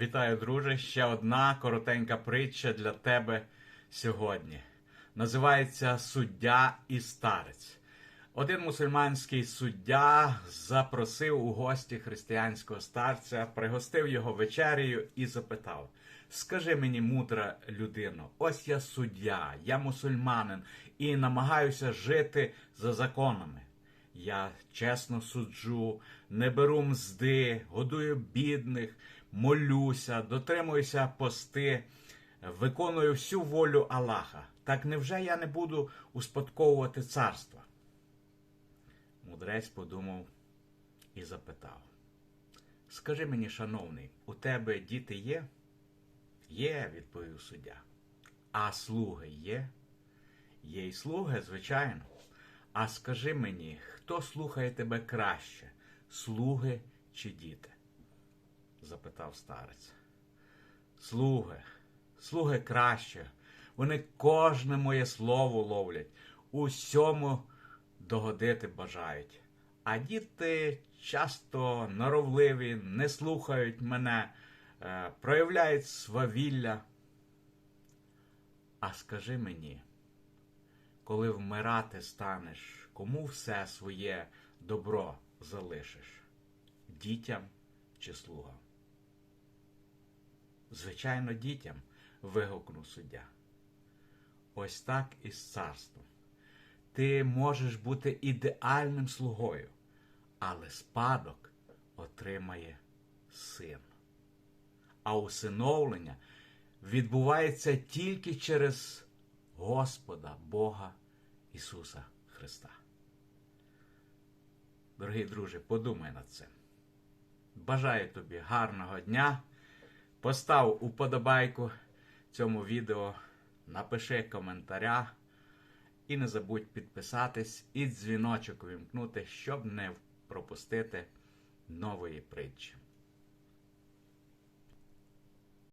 Вітаю, друже! Ще одна коротенька притча для тебе сьогодні. Називається Суддя і старець. Один мусульманський суддя запросив у гості християнського старця, пригостив його вечерею і запитав: Скажи мені, мудра людино, ось я суддя, я мусульманин і намагаюся жити за законами. Я чесно суджу, не беру мзди, годую бідних, молюся, дотримуюся пости, виконую всю волю Аллаха. Так невже я не буду успадковувати царство? Мудрець подумав і запитав: Скажи мені, шановний, у тебе діти є? Є, відповів суддя. А слуги є? Є й слуги, звичайно. А скажи мені, хто слухає тебе краще, слуги чи діти? запитав старець. Слуги, слуги краще. Вони кожне моє слово ловлять, усьому догодити бажають. А діти часто норовливі, не слухають мене, е, проявляють свавілля. А скажи мені, коли вмирати станеш, кому все своє добро залишиш? Дітям чи слугам? Звичайно, дітям, вигукнув суддя. Ось так і з царством. Ти можеш бути ідеальним слугою, але спадок отримає син. А усиновлення відбувається тільки через Господа Бога Ісуса Христа. Дорогий друже, подумай над цим. Бажаю тобі гарного дня. Постав уподобайку цьому відео, напиши коментаря і не забудь підписатись і дзвіночок вимкнути, щоб не пропустити нової притчі.